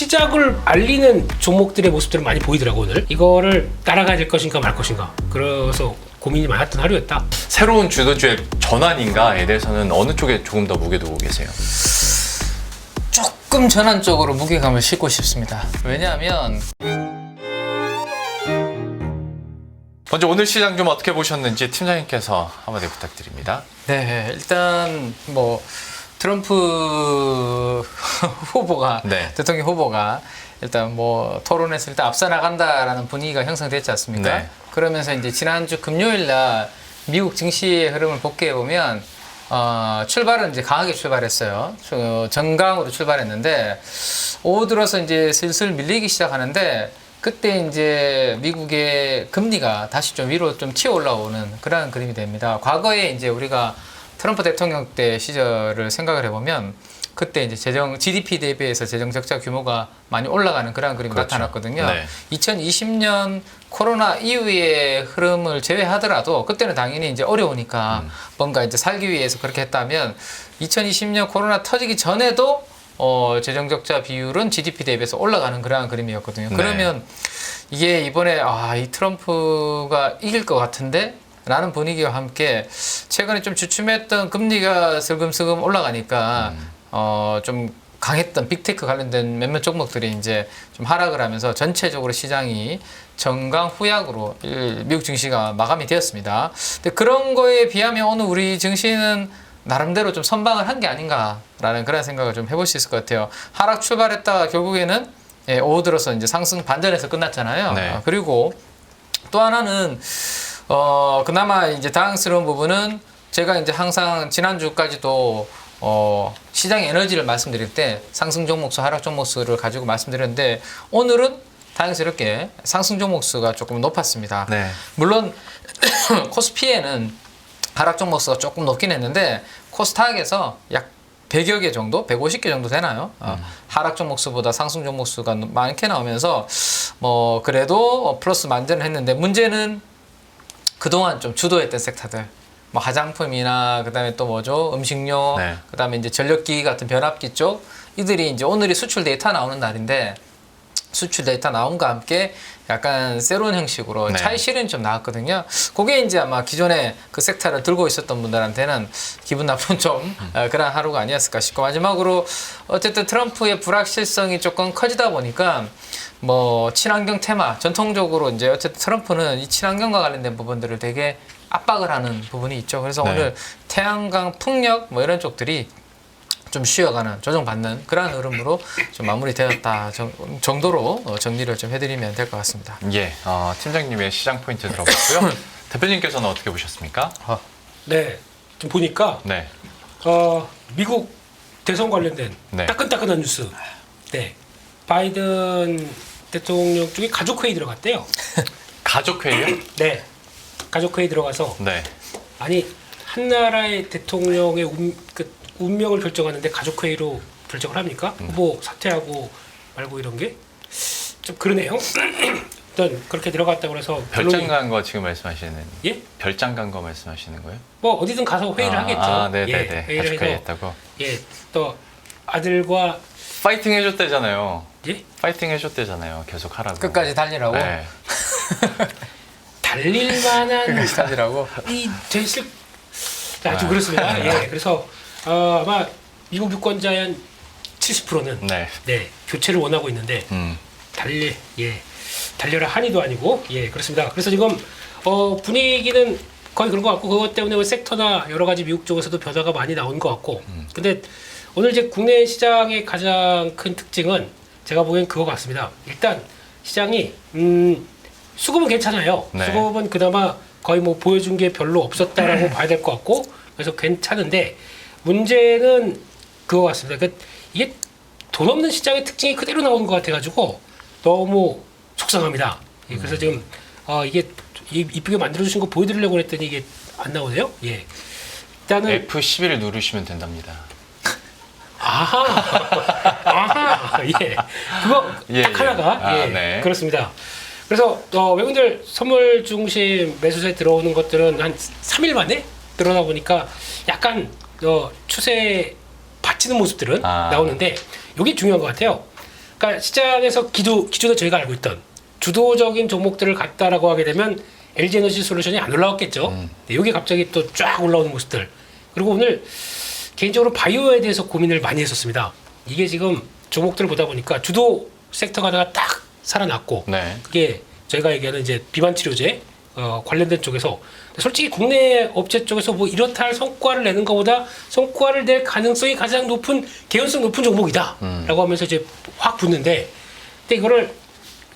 시작을 알리는 종목들의 모습들은 많이 보이더라고 오늘. 이거를 따라가야 될 것인가 말 것인가. 그래서 고민이 많았던 하루였다. 새로운 주도주의 전환인가에 대해서는 어느 쪽에 조금 더 무게 두고 계세요? 조금 전환 쪽으로 무게감을 싣고 싶습니다. 왜냐하면 먼저 오늘 시장 좀 어떻게 보셨는지 팀장님께서 한마디 부탁드립니다. 네 일단 뭐 트럼프 후보가 네. 대통령 후보가 일단 뭐 토론에서 일단 앞서 나간다라는 분위기가 형성됐지 않습니까? 네. 그러면서 이제 지난주 금요일 날 미국 증시의 흐름을 복귀해 보면 어, 출발은 이제 강하게 출발했어요. 저, 정강으로 출발했는데 오후 들어서 이제 슬슬 밀리기 시작하는데 그때 이제 미국의 금리가 다시 좀 위로 좀 치어 올라오는 그런 그림이 됩니다. 과거에 이제 우리가 트럼프 대통령 때 시절을 생각을 해보면 그때 이제 재정 GDP 대비해서 재정 적자 규모가 많이 올라가는 그런 그림이 그렇죠. 나타났거든요. 네. 2020년 코로나 이후의 흐름을 제외하더라도 그때는 당연히 이제 어려우니까 음. 뭔가 이제 살기 위해서 그렇게 했다면 2020년 코로나 터지기 전에도 어, 재정적자 비율은 GDP 대비해서 올라가는 그러한 그림이었거든요. 네. 그러면 이게 이번에 아, 이 트럼프가 이길 것 같은데 라는 분위기와 함께 최근에 좀 주춤했던 금리가 슬금슬금 올라가니까 음. 어, 좀 강했던 빅테크 관련된 몇몇 종목들이 이제 좀 하락을 하면서 전체적으로 시장이 정강 후약으로 일- 미국 증시가 마감이 되었습니다. 근데 그런 거에 비하면 오늘 우리 증시는 나름대로 좀 선방을 한 게 아닌가라는 그런 생각을 좀 해볼 수 있을 것 같아요. 하락 출발했다가 결국에는 예, 오후 들어서 이제 상승 반전에서 끝났잖아요. 네. 아, 그리고 또 하나는 어 그나마 이제 다행스러운 부분은 제가 이제 항상 지난주까지도 어 시장 에너지를 말씀드릴 때 상승 종목수 하락 종목수를 가지고 말씀드렸는데 오늘은 다행스럽게 상승 종목수가 조금 높았습니다. 네. 물론 코스피에는 하락 종목수가 조금 높긴 했는데 코스닥에서 약 100여 개 정도, 150개 정도 되나요? 어, 하락 종목수보다 상승 종목수가 많게 나오면서 뭐 그래도 플러스 만전을 했는데 문제는 그동안 좀 주도했던 섹터들. 뭐 화장품이나 그다음에 또 뭐죠? 음식료 네. 그다음에 이제 전력기 같은 변압기 쪽. 이들이 이제 오늘이 수출 데이터 나오는 날인데 수출 데이터 나온과 함께 약간 새로운 형식으로 네. 차이 실현이 좀 나왔거든요. 그게 이제 아마 기존에 그 섹터를 들고 있었던 분들한테는 기분 나쁜 좀 어, 그런 하루가 아니었을까 싶고 마지막으로 어쨌든 트럼프의 불확실성이 조금 커지다 보니까 뭐 친환경 테마 전통적으로 이제 어쨌든 트럼프는 이 친환경과 관련된 부분들을 되게 압박을 하는 부분이 있죠. 그래서 네. 오늘 태양광 풍력 뭐 이런 쪽들이 좀 쉬어가는 조정받는 그러한 흐름으로 좀 마무리되었다 정, 정도로 어, 정리를 좀 해드리면 될 것 같습니다. 예, 어, 팀장님의 시장 포인트 들어봤고요. 대표님께서는 어떻게 보셨습니까? 네. 좀 보니까 네. 어, 미국 대선 관련된 네. 따끈따끈한 뉴스. 네. 바이든 대통령 쪽에 가족 회의 들어갔대요. 가족 회의요? 네. 가족 회의 들어가서 네. 아니 한 나라의 대통령의 운, 그 운명을 결정하는데 가족 회의로 결정을 합니까? 음. 후보 사퇴하고 말고 이런 게 좀 그러네요. 일단 그렇게 들어갔다고 해서 별장 결론이- 간거 지금 말씀하시는 예? 별장 간 거 말씀하시는 거예요? 뭐 어디든 가서 회의를 아, 하겠죠. 아, 네, 예, 네, 네. 회의를 가족 회의 해서 했다고. 예, 또 아들과 파이팅 해줬대잖아요. 예? 파이팅 해줬대잖아요. 계속 하라고. 끝까지 달리라고. 네. 달릴 만한 끝까지 달리라고. 이 됐을 자, 좀 아. 그렇습니다. 예, 그래서 어, 아마 미국 유권자의 한 70%는 네. 네 교체를 원하고 있는데 음. 달리 예 달려라 한이도 아니고 예 그렇습니다. 그래서 지금 어 분위기는 거의 그런 것 같고 그것 때문에 뭐 섹터나 여러 가지 미국 쪽에서도 변화가 많이 나온 것 같고 근데 오늘 이제 국내 시장의 가장 큰 특징은 제가 보기엔 그거 같습니다. 일단 시장이 음 수급은 괜찮아요. 네. 수급은 그나마 거의 뭐 보여준 게 별로 없었다라고 봐야 될 것 같고 그래서 괜찮은데 문제는 그거 같습니다. 그 이게 돈 없는 시장의 특징이 그대로 나오는 것 같아가지고 너무 속상합니다. 예, 그래서 지금 어, 이게 이- 이쁘게 만들어 주신 거 보여드리려고 했더니 이게 안 나오네요. 예. 일단은 F11을 누르시면 된답니다. 아하 아하 예 그거 예, 딱 예. 하나가 아, 예 네. 그렇습니다. 그래서 어, 외국인들 선물 중심 매수세 들어오는 것들은 한 3일 만에 들어오다 보니까 약간 어, 추세 받치는 모습들은 아. 나오는데 이게 중요한 것 같아요. 그러니까 시장에서 기도 기존에 저희가 알고 있던 주도적인 종목들을 갖다라고 하게 되면 LG 에너지 솔루션이 안 올라왔겠죠. 네, 여기 갑자기 또 쫙 올라오는 모습들. 그리고 오늘 개인적으로 바이오에 대해서 고민을 많이 했었습니다. 이게 지금 종목들을 보다 보니까 주도 섹터가 하나가 딱 살아났고 네. 그게 저희가 얘기하는 이제 비만 치료제 어, 관련된 쪽에서 솔직히 국내 업체 쪽에서 뭐 이렇다 할 성과를 내는 것보다 성과를 낼 가능성이 가장 높은 개연성 높은 종목이다라고 하면서 이제 확 붙는데 근데 이거를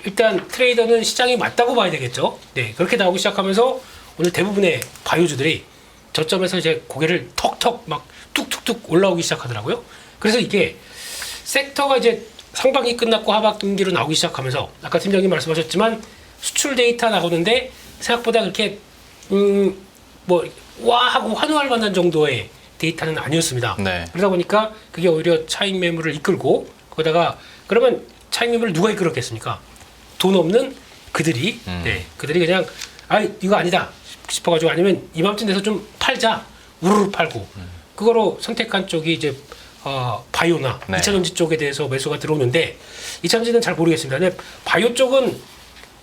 일단 트레이더는 시장이 맞다고 봐야 되겠죠. 네 그렇게 나오기 시작하면서 오늘 대부분의 바이오주들이 저점에서 이제 고개를 턱턱 막 툭툭툭 올라오기 시작하더라고요. 그래서 이게 섹터가 이제 상반기 끝났고 하반기로 나오기 시작하면서 아까 팀장님 말씀하셨지만 수출 데이터 나오는데 생각보다 그렇게 음뭐 와 하고 환호할 만한 정도의 데이터는 아니었습니다. 네. 그러다 보니까 그게 오히려 차익 매물을 이끌고 거기다가 그러면 차익 매물을 누가 이끌었겠습니까? 돈 없는 그들이 음. 네 그들이 그냥 아 이거 아니다 싶어가지고 아니면 이맘쯤 돼서 좀 팔자 우르르 팔고 음. 그거로 선택한 쪽이 이제 어, 바이오나 네. 2차 전지 쪽에 대해서 매수가 들어오는데 2차 전지는 잘 모르겠습니다. 근데 바이오 쪽은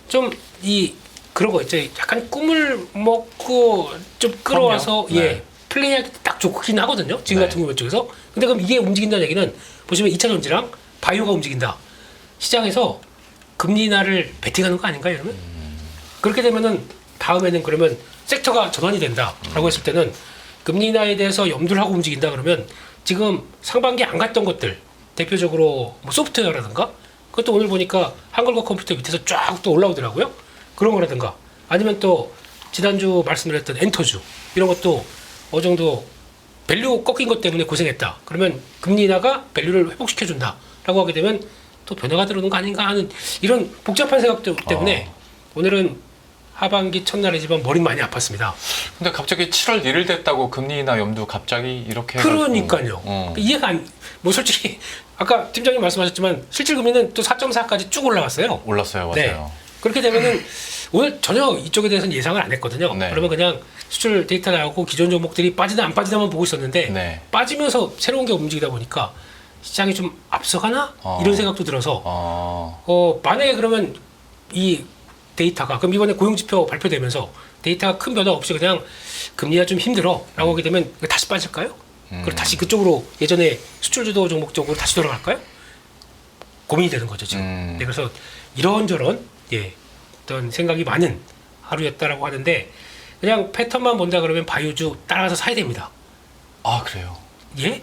좀 이 거 있죠. 약간 꿈을 먹고 좀 끌어와서 그럼요. 예 네. 플레이하기 딱 좋긴 하거든요. 지금 네. 같은 경우 쪽에서. 근데 그럼 이게 움직인다는 얘기는 보시면 2차 전지랑 바이오가 움직인다. 시장에서 금리 인하를 베팅하는 거 아닌가 이러면 그렇게 되면은 다음에는 그러면 섹터가 전환이 된다라고 했을 때는 금리 인하에 대해서 염두를 하고 움직인다 그러면 지금 상반기 안 갔던 것들 대표적으로 뭐 소프트웨어라든가 그것도 오늘 보니까 한글과 컴퓨터 밑에서 쫙 또 올라오더라고요. 그런 거라든가 아니면 또 지난주 말씀드렸던 엔터주 이런 것도 어느 정도 밸류 꺾인 것 때문에 고생했다. 그러면 금리 인하가 밸류를 회복시켜 준다라고 하게 되면 또 변화가 들어오는 거 아닌가 하는 이런 복잡한 생각 때문에 오늘은 하반기 첫날이지만 머리 많이 아팠습니다. 근데 갑자기 7월 1일 됐다고 금리 인하 염두 갑자기 이렇게 그러니까요. 어. 이해가 안, 뭐 솔직히 아까 팀장님 말씀하셨지만 실질 금리는 또 4.4까지 쭉 올라왔어요. 올랐어요, 네. 맞아요. 그렇게 되면은 오늘 전혀 이쪽에 대해서는 예상을 안 했거든요. 네. 그러면 그냥 수출 데이터 나오고 기존 종목들이 빠지나 안 빠지나만 보고 있었는데 네. 빠지면서 새로운 게 움직이다 보니까 시장이 좀 앞서가나 어. 이런 생각도 들어서 어, 어 만약에 그러면 이 데이터가 그럼 이번에 고용지표 발표되면서 데이터가 큰 변화 없이 그냥 금리가 좀 힘들어라고 하게 되면 다시 빠질까요? 음. 그리고 다시 그쪽으로 예전에 수출 주도 종목 쪽으로 다시 돌아갈까요? 고민이 되는 거죠 지금. 음. 네, 그래서 이런저런 예 어떤 생각이 많은 하루였다라고 하는데 그냥 패턴만 본다 그러면 바이오주 따라가서 사야 됩니다. 아 그래요. 예?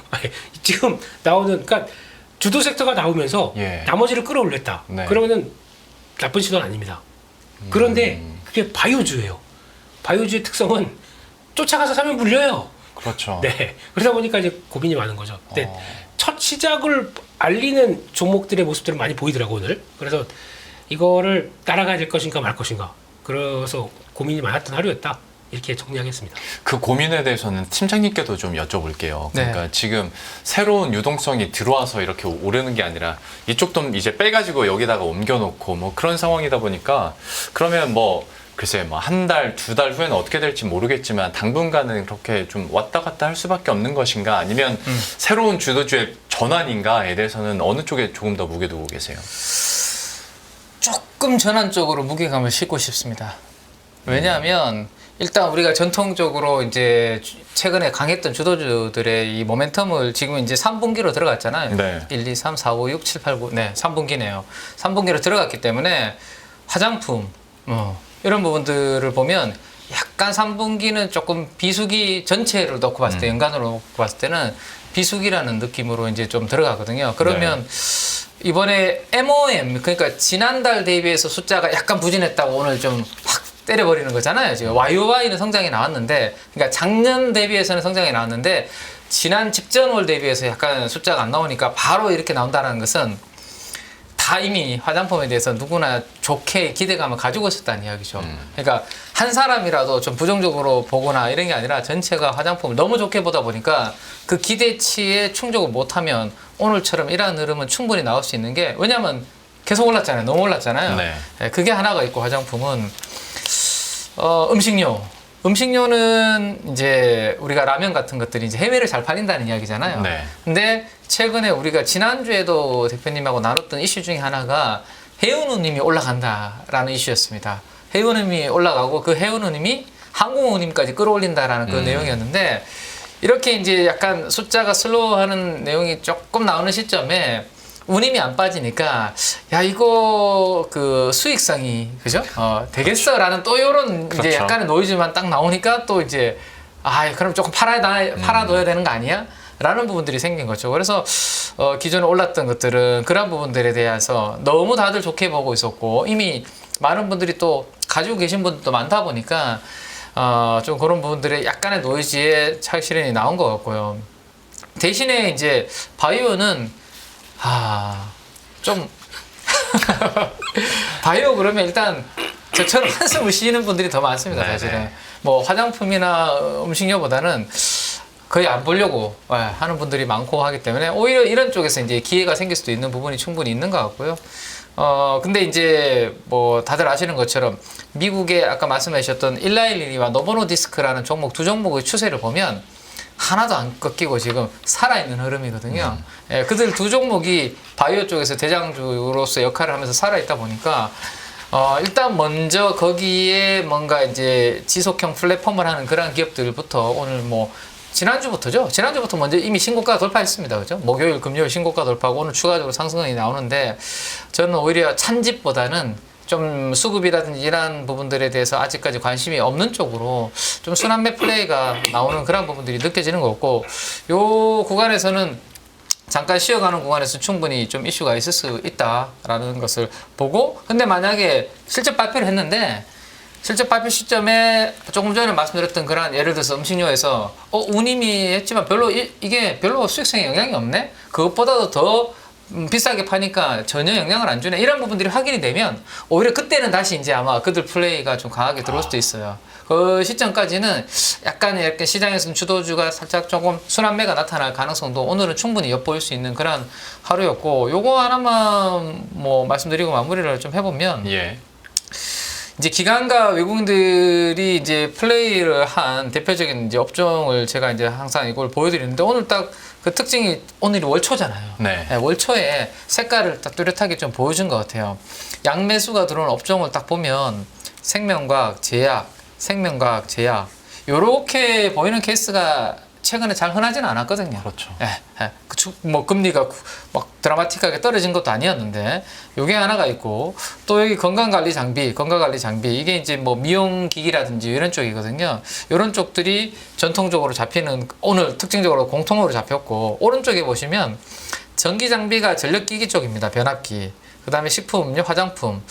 지금 나오는 그러니까 주도 섹터가 나오면서 예. 나머지를 끌어올렸다. 네. 그러면은 나쁜 시도는 아닙니다. 그런데 음. 그게 바이오주예요. 바이오주의 특성은 쫓아가서 사면 물려요. 그렇죠. 네. 그러다 보니까 이제 고민이 많은 거죠. 근데 어. 첫 시작을 알리는 종목들의 모습들은 많이 보이더라고 오늘. 그래서 이거를 따라가야 될 것인가 말 것인가. 그래서 고민이 많았던 하루였다. 이렇게 정리하겠습니다. 그 고민에 대해서는 팀장님께도 좀 여쭤볼게요. 네. 그러니까 지금 새로운 유동성이 들어와서 이렇게 오르는 게 아니라 이쪽도 이제 빼가지고 여기다가 옮겨놓고 뭐 그런 상황이다 보니까 그러면 뭐 글쎄 뭐 한 달, 두 달 후에는 어떻게 될지 모르겠지만 당분간은 그렇게 좀 왔다 갔다 할 수밖에 없는 것인가 아니면 음. 새로운 주도주의 전환인가에 대해서는 어느 쪽에 조금 더 무게 두고 계세요? 조금 전환 쪽으로 무게감을 싣고 싶습니다. 왜냐하면 일단 우리가 전통적으로 이제 주- 최근에 강했던 주도주들의 이 모멘텀을 지금 이제 3분기로 들어갔잖아요. 네. 1, 2, 3, 4, 5, 6, 7, 8, 9. 네, 3분기네요. 3분기로 들어갔기 때문에 화장품, 어, 이런 부분들을 보면 약간 3분기는 조금 비수기 전체를 놓고 봤을 때, 연간으로 놓고 봤을 때는 비수기라는 느낌으로 이제 좀 들어가거든요. 그러면 이번에 MOM 그러니까 지난달 대비해서 숫자가 약간 부진했다고 오늘 좀 확 때려버리는 거잖아요. 지금 YOY는 성장이 나왔는데 그러니까 작년 대비해서는 성장이 나왔는데 지난 직전월 대비해서 약간 숫자가 안 나오니까 바로 이렇게 나온다는 것은 다 이미 화장품에 대해서 누구나 좋게 기대감을 가지고 있었다는 이야기죠. 그러니까 한 사람이라도 좀 부정적으로 보거나 이런 게 아니라 전체가 화장품을 너무 좋게 보다 보니까 그 기대치에 충족을 못하면 오늘처럼 이러한 흐름은 충분히 나올 수 있는 게 왜냐하면 계속 올랐잖아요. 너무 올랐잖아요. 네. 예, 그게 하나가 있고 화장품은 어, 음식료. 음식료는 이제 우리가 라면 같은 것들이 이제 해외를 잘 팔린다는 이야기잖아요. 네. 근데 최근에 우리가 지난주에도 대표님하고 나눴던 이슈 중에 하나가 해운우님이 올라간다라는 이슈였습니다. 해운우님이 올라가고 그 해운우님이 항공우님까지 끌어올린다라는 그 음. 내용이었는데 이렇게 이제 약간 숫자가 슬로우하는 내용이 조금 나오는 시점에 운임이 안 빠지니까 야 이거 그 수익성이 그죠? 어 되겠어라는 또 이런 이제 그렇죠. 약간의 노이즈만 딱 나오니까 또 이제 아 그럼 조금 팔아 팔아 둬야 되는 거 아니야? 라는 부분들이 생긴 거죠. 그래서 어, 기존에 올랐던 것들은 그런 부분들에 대해서 너무 다들 좋게 보고 있었고 이미 많은 분들이 또 가지고 계신 분들도 많다 보니까 어, 좀 그런 부분들의 약간의 노이즈에 착실현이 나온 것 같고요. 대신에 이제 바이오는 아, 좀 바이오 그러면 일단 저처럼 한숨을 쉬는 분들이 더 많습니다. 네네. 사실은 뭐 화장품이나 음식료보다는 거의 안 보려고 예, 하는 분들이 많고 하기 때문에 오히려 이런 쪽에서 이제 기회가 생길 수도 있는 부분이 충분히 있는 것 같고요. 어 근데 이제 뭐 다들 아시는 것처럼 미국의 아까 말씀하셨던 1912와 노보노 디스크라는 종목 두 종목의 추세를 보면 하나도 안 꺾이고 지금 살아있는 흐름이거든요. 예, 그들 두 종목이 바이오 쪽에서 대장주로서 역할을 하면서 살아있다 보니까 어, 일단 먼저 거기에 뭔가 이제 지속형 플랫폼을 하는 그런 기업들부터 오늘 뭐 지난주부터죠. 지난주부터 먼저 이미 신고가 돌파했습니다. 그죠? 목요일, 금요일 신고가 돌파하고 오늘 추가적으로 상승이 나오는데 저는 오히려 찬집보다는 좀 수급이라든지 이런 부분들에 대해서 아직까지 관심이 없는 쪽으로 좀 순환 매 플레이가 나오는 그런 부분들이 느껴지는 것 같고 요 구간에서는 잠깐 쉬어가는 구간에서 충분히 좀 이슈가 있을 수 있다라는 것을 보고 근데 만약에 실제 발표를 했는데 실제 발표 시점에 조금 전에 말씀드렸던 그런 예를 들어서 음식료에서 어 운임이 했지만 별로 이, 이게 별로 수익성에 영향이 없네? 그것보다도 더 음, 비싸게 파니까 전혀 영향을 안 주네? 이런 부분들이 확인이 되면 오히려 그때는 다시 이제 아마 그들 플레이가 좀 강하게 들어올 수도 있어요. 그 시점까지는 약간 이렇게 시장에서는 주도주가 살짝 조금 순환매가 나타날 가능성도 오늘은 충분히 엿보일 수 있는 그런 하루였고 요거 하나만 뭐 말씀드리고 마무리를 좀 해보면 예. 이제 기관과 외국인들이 이제 플레이를 한 대표적인 이제 업종을 제가 이제 항상 이걸 보여드리는데 오늘 딱 그 특징이 오늘이 월초잖아요. 네. 네, 월초에 색깔을 딱 뚜렷하게 좀 보여준 것 같아요. 양매수가 들어온 업종을 딱 보면 생명과학, 제약, 생명과학, 제약 요렇게 보이는 케이스가 최근에 잘 흔하지는 않았거든요. 그렇죠. 예, 예. 그 추- 뭐 금리가 구- 막 드라마틱하게 떨어진 것도 아니었는데 요게 하나가 있고 또 여기 건강관리 장비, 건강관리 장비 이게 이제 뭐 미용 기기라든지 이런 쪽이거든요. 이런 쪽들이 전통적으로 잡히는 오늘 특징적으로 공통으로 잡혔고 오른쪽에 보시면 전기 장비가 전력 기기 쪽입니다. 변압기. 그 다음에 식품, 음료, 화장품.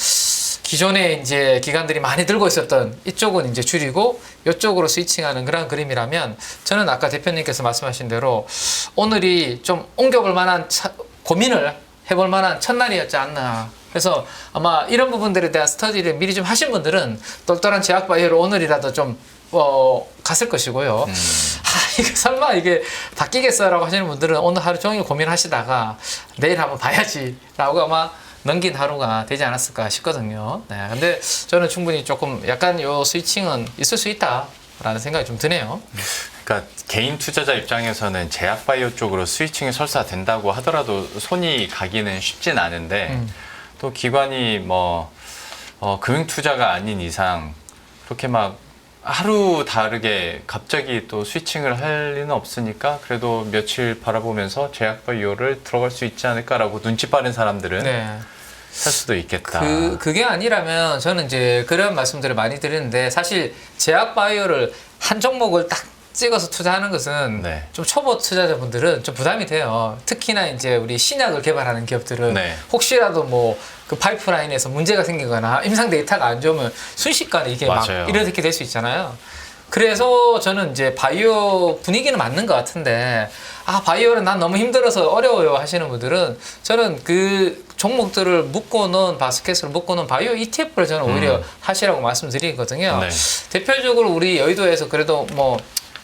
기존에 이제 기관들이 많이 들고 있었던 이쪽은 이제 줄이고 이쪽으로 스위칭하는 그런 그림이라면 저는 아까 대표님께서 말씀하신 대로 오늘이 좀 옮겨볼 만한 차- 고민을 해볼 만한 첫날이었지 않나. 그래서 아마 이런 부분들에 대한 스터디를 미리 좀 하신 분들은 똘똘한 제약 바이오로 오늘이라도 좀 어, 갔을 것이고요. 음. 아, 이게 설마 이게 바뀌겠어라고 하시는 분들은 오늘 하루 종일 고민하시다가 내일 한번 봐야지라고 아마 넘긴 하루가 되지 않았을까 싶거든요. 네, 근데 저는 충분히 조금 약간 요 스위칭은 있을 수 있다라는 생각이 좀 드네요. 그러니까 개인 투자자 입장에서는 제약 바이오 쪽으로 스위칭이 설사 된다고 하더라도 손이 가기는 쉽진 않은데 음. 또 기관이 뭐 어, 금융 투자가 아닌 이상 그렇게 막 하루 다르게 갑자기 또 스위칭을 할 리는 없으니까 그래도 며칠 바라보면서 제약 바이오를 들어갈 수 있지 않을까라고 눈치 빠른 사람들은 네. 살 수도 있겠다. 그 그게 아니라면 저는 이제 그런 말씀들을 많이 드리는데 사실 제약 바이오를 한 종목을 딱 찍어서 투자하는 것은 네. 좀 초보 투자자분들은 좀 부담이 돼요. 특히나 이제 우리 신약을 개발하는 기업들은 네. 혹시라도 뭐 그 파이프라인에서 문제가 생기거나 임상 데이터가 안 좋으면 순식간에 이게 맞아요. 막 이렇게 될 수 있잖아요. 그래서 저는 이제 바이오 분위기는 맞는 것 같은데 아 바이오는 난 너무 힘들어서 어려워요 하시는 분들은 저는 그 종목들을 묶어놓은 바스켓을 묶어놓은 바이오 ETF를 저는 오히려 음. 하시라고 말씀드리거든요. 네. 대표적으로 우리 여의도에서 그래도 뭐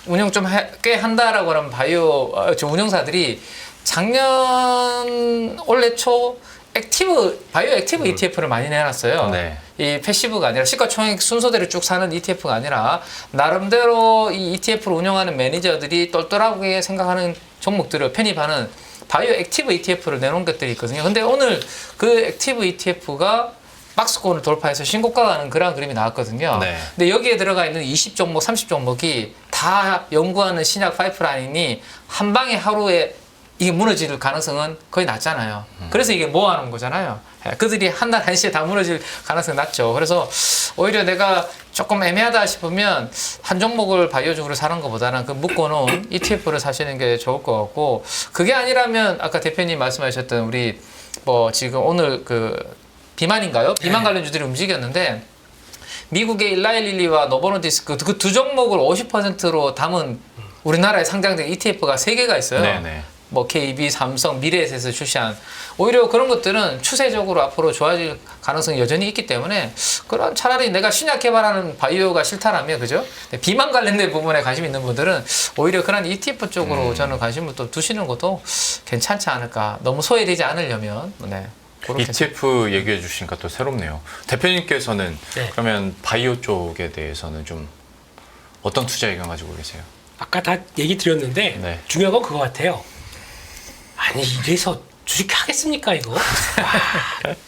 운영 좀 꽤 한다라고 하는 바이오 어, 저 운영사들이 작년 올해 초 액티브 바이오 액티브 ETF를 많이 내놨어요. 네. 이 패시브가 아니라 시가총액 순서대로 쭉 사는 ETF가 아니라 나름대로 이 ETF를 운영하는 매니저들이 똘똘하게 생각하는 종목들을 편입하는 바이오 액티브 ETF를 내놓은 것들이 있거든요. 근데 오늘 그 액티브 ETF가 박스권을 돌파해서 신고가 가 는 그런 그림이 나왔거든요. 네. 근데 여기에 들어가 있는 20 종목, 30 종목이 다 연구하는 신약 파이프라인이 한 방에 하루에 이게 무너질 가능성은 거의 낮잖아요. 그래서 이게 모아놓은 거잖아요. 예, 그들이 한날 한시에 다 무너질 가능성이 낮죠. 그래서 오히려 내가 조금 애매하다 싶으면 한 종목을 바이오적으로 사는 것보다는 그 묶어놓은 ETF를 사시는 게 좋을 것 같고 그게 아니라면 아까 대표님 말씀하셨던 우리 뭐 지금 오늘 그 비만인가요? 비만 관련주들이 움직였는데 미국의 일라일릴리와 노보노디스크 그 두 종목을 50%로 담은 우리나라에 상장된 ETF가 세 개가 있어요. 네네. 뭐 KB, 삼성, 미래에셋에서 출시한 오히려 그런 것들은 추세적으로 앞으로 좋아질 가능성이 여전히 있기 때문에 그런 차라리 내가 신약 개발하는 바이오가 싫다라면 그죠? 비만 관련된 부분에 관심 있는 분들은 오히려 그런 ETF 쪽으로 저는 관심을 또 두시는 것도 괜찮지 않을까. 너무 소외되지 않으려면 네. ETF 얘기해 주시니까 또 새롭네요. 대표님께서는 네. 그러면 바이오 쪽에 대해서는 좀 어떤 투자 의견 가지고 계세요? 아까 다 얘기 드렸는데 네. 중요한 건 그거 같아요. 아니 이래서 주식 하겠습니까 이거? 와,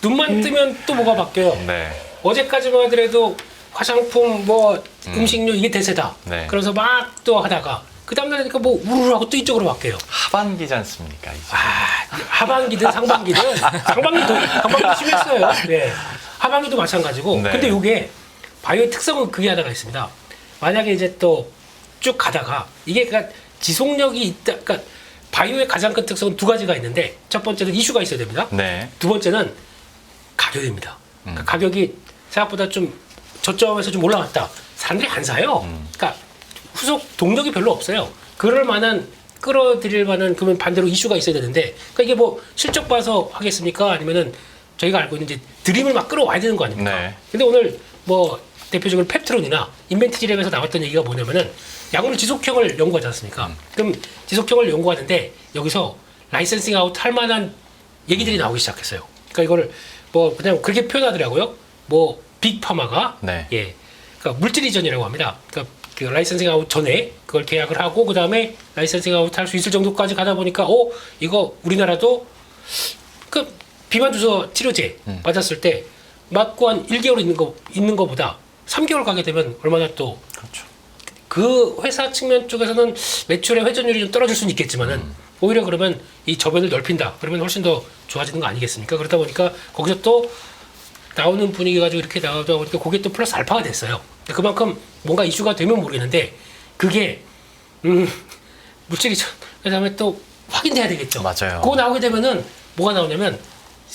눈만 뜨면 또 뭐가 바뀌어요. 네. 어제까지만 하더라도 화장품 뭐 음식료 이게 대세다. 네. 그래서 막 또 하다가 그 다음날 되니까 뭐 우르르하고 또 이쪽으로 바뀌어요. 하반기지 않습니까? 이제. 아, 하반기든 상반기든 상반기도 상반기 심했어요. 네. 하반기도 마찬가지고. 네. 근데 이게 바이오의 특성은 그게 하나가 있습니다. 만약에 이제 또 쭉 가다가 이게 그러니까 지속력이 있다. 그러니까 바이오의 가장 큰 특성은 두 가지가 있는데 첫 번째는 이슈가 있어야 됩니다. 네. 두 번째는 가격입니다. 그러니까 가격이 생각보다 좀 저점에서 좀 올라갔다. 사람들이 안 사요. 그러니까 후속 동력이 별로 없어요. 그럴 만한 끌어들일 만한 그러면 반대로 이슈가 있어야 되는데 그러니까 이게 뭐 실적 봐서 하겠습니까? 아니면은 저희가 알고 있는 이제 드림을 막 끌어와야 되는 거 아닙니까? 네. 근데 오늘 뭐 대표적으로 펩트론이나 인벤티지랩에서 나왔던 얘기가 뭐냐면은 약물 지속형을 연구하지 않습니까? 그럼 지속형을 연구하는데 여기서 라이센싱 아웃 할 만한 얘기들이 나오기 시작했어요. 그러니까 이거를 뭐 그냥 그렇게 표현하더라고요. 뭐 빅파마가 네. 예, 그러니까 물질 이전이라고 합니다. 그러니까 그 라이센싱 아웃 전에 그걸 계약을 하고 그 다음에 라이센싱 아웃 할 수 있을 정도까지 가다 보니까 어 이거 우리나라도 그 비만 주사 치료제 음. 맞았을 때 맞고 한 1개월 있는 거 있는 거보다 3개월 가게 되면 얼마나 또 그렇죠. 그 회사 측면 쪽에서는 매출의 회전율이 좀 떨어질 수는 있겠지만은 음. 오히려 그러면 이 저변을 넓힌다. 그러면 훨씬 더 좋아지는 거 아니겠습니까? 그러다 보니까 거기서 또 나오는 분위기 가지고 이렇게 나오다 보니까 그게 또 플러스 알파가 됐어요. 근데 그만큼 뭔가 이슈가 되면 모르겠는데 그게 음 물질이 저- 그다음에 또 확인돼야 되겠죠. 맞아요. 그거 나오게 되면은 뭐가 나오냐면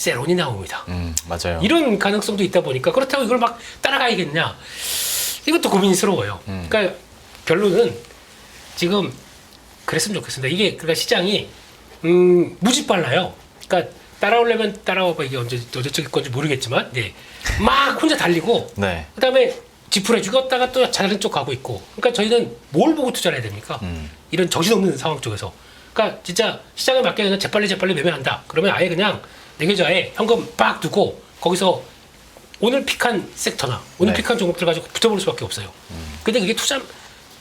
세론이 나옵니다. 음, 맞아요. 이런 가능성도 있다 보니까 그렇다고 이걸 막 따라가야겠냐 이것도 고민스러워요. 음. 그러니까 결론은 지금 그랬으면 좋겠습니다. 이게 그러니까 시장이 음, 무지 빨라요. 그러니까 따라오려면 따라와봐 이게 언제 언제적일 건지 모르겠지만 네. 막 혼자 달리고 네. 그다음에 지푸레 죽었다가 또 다른 쪽 가고 있고 그러니까 저희는 뭘 보고 투자를 해야 됩니까? 음. 이런 정신없는 상황 쪽에서 그러니까 진짜 시장에 맞게 그냥 재빨리 재빨리 매매한다 그러면 아예 그냥 내 계좌에 현금 빡 두고 거기서 오늘 픽한 섹터나 오늘 네. 픽한 종목들 가지고 붙여볼 수밖에 없어요 근데 그게 투자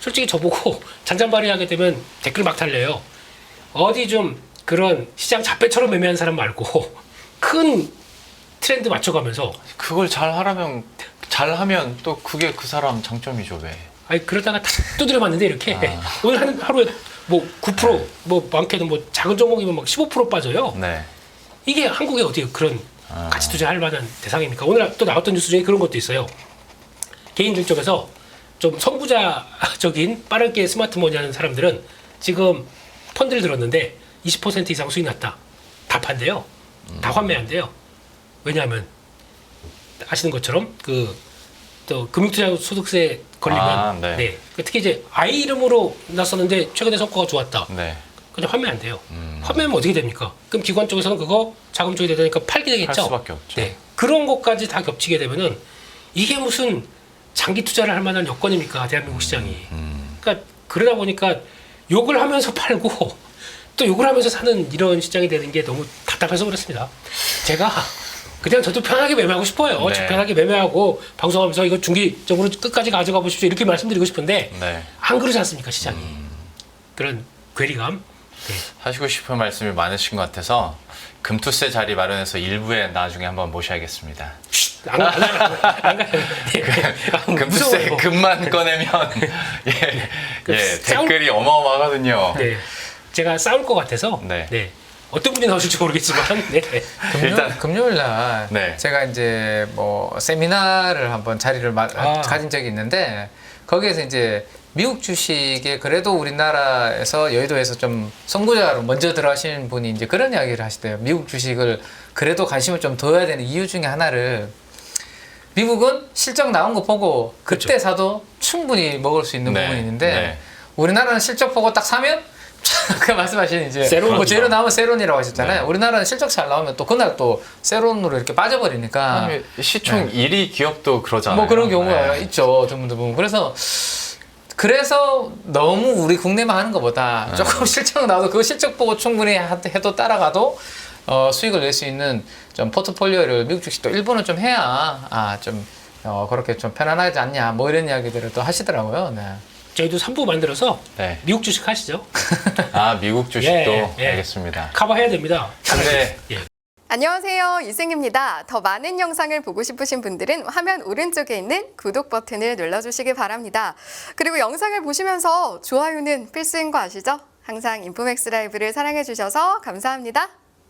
솔직히 저보고 잔잔바리 하게 되면 댓글 막 달려요 어디 좀 그런 시장 잡배처럼 매매한 사람 말고 큰 트렌드 맞춰가면서 그걸 잘 하려면 잘 하면 또 그게 그 사람 장점이죠, 왜? 아니 그러다가 탁 두드려 맞는데 이렇게 아. 오늘 한 하루에 뭐 9%뭐 많게는 뭐 작은 종목이면 막 15% 빠져요. 네. 이게 한국에 어떻게 그런 아. 가치 투자할 만한 대상입니까? 오늘 또 나왔던 뉴스 중에 그런 것도 있어요. 개인들 쪽에서 좀 선부자적인 빠르게 스마트머니 하는 사람들은 지금 펀드를 들었는데 20% 이상 수익 났다. 다 판대요. 다 환매한대요. 왜냐하면 아시는 것처럼 그 또 금융투자 소득세 걸리면 아, 네. 네. 그 특히 이제 아이 이름으로 났었는데 최근에 성과가 좋았다. 네. 근데 환매 안 돼요. 음. 환매하면 어떻게 됩니까? 그럼 기관 쪽에서는 그거 자금 쪽이 되니까 팔게 되겠죠. 할 수밖에 없죠. 네. 그런 것까지 다 겹치게 되면은 이게 무슨 장기 투자를 할 만한 여건입니까? 대한민국 시장이. 음. 그러니까 그러다 보니까 욕을 하면서 팔고 또 욕을 하면서 사는 이런 시장이 되는 게 너무 답답해서 그렇습니다. 제가 그냥 저도 편하게 매매하고 싶어요. 네. 편하게 매매하고 방송하면서 이거 중기적으로 끝까지 가져가 보십시오. 이렇게 말씀드리고 싶은데 네. 안 그러지 않습니까 시장이 그런 괴리감 네. 하시고 싶은 말씀이 많으신 것 같아서 금투세 자리 마련해서 일부에 나중에 한번 모셔야겠습니다. 안, 안, 안, 안 가요. 네. 아, 금투세 무서워요. 금만 꺼내면 예, 그 예 싸움- 댓글이 어마어마하거든요. 네. 제가 싸울 것 같아서 네. 네. 어떤 분이 나오실지 모르겠지만 네. 금요, 일단- 금요 일 날 네. 제가 이제 뭐 세미나를 한번 자리를 마- 아. 가진 적이 있는데 거기에서 이제 미국 주식에 그래도 우리나라에서 여의도에서 좀 선구자로 먼저 들어가신 분이 이제 그런 이야기를 하시대요. 미국 주식을 그래도 관심을 좀 둬야 되는 이유 중에 하나를 미국은 실적 나온 거 보고 그때 그렇죠. 사도 충분히 먹을 수 있는 네, 부분이 있는데 네. 우리나라는 실적 보고 딱 사면 그 말씀하신 이제 세론이죠. 뭐 재료 나오면 세론이라고 하셨잖아요. 네. 우리나라는 실적 잘 나오면 또 그날 또 세론으로 이렇게 빠져버리니까 아니, 시총 1위 기업도 그러잖아요. 뭐 그런 경우가 네. 있죠. 드문드문. 그래서 그래서 너무 우리 국내만 하는 것보다 네. 조금 실적 나와도 그 실적 보고 충분히 하- 해도 따라가도 어, 수익을 낼 수 있는 좀 포트폴리오를 미국 주식도 일본은 좀 해야 아 좀 어, 그렇게 좀 편안하지 않냐 뭐 이런 이야기들을 또 하시더라고요. 네. 저희도 3부 만들어서 네. 미국 주식 하시죠. 아 미국 주식도 예, 예. 알겠습니다. 커버해야 됩니다. 근데 예. 안녕하세요. 이승입니다. 더 많은 영상을 보고 싶으신 분들은 화면 오른쪽에 있는 구독 버튼을 눌러주시기 바랍니다. 그리고 영상을 보시면서 좋아요는 필수인 거 아시죠? 항상 인포맥스 라이브를 사랑해주셔서 감사합니다.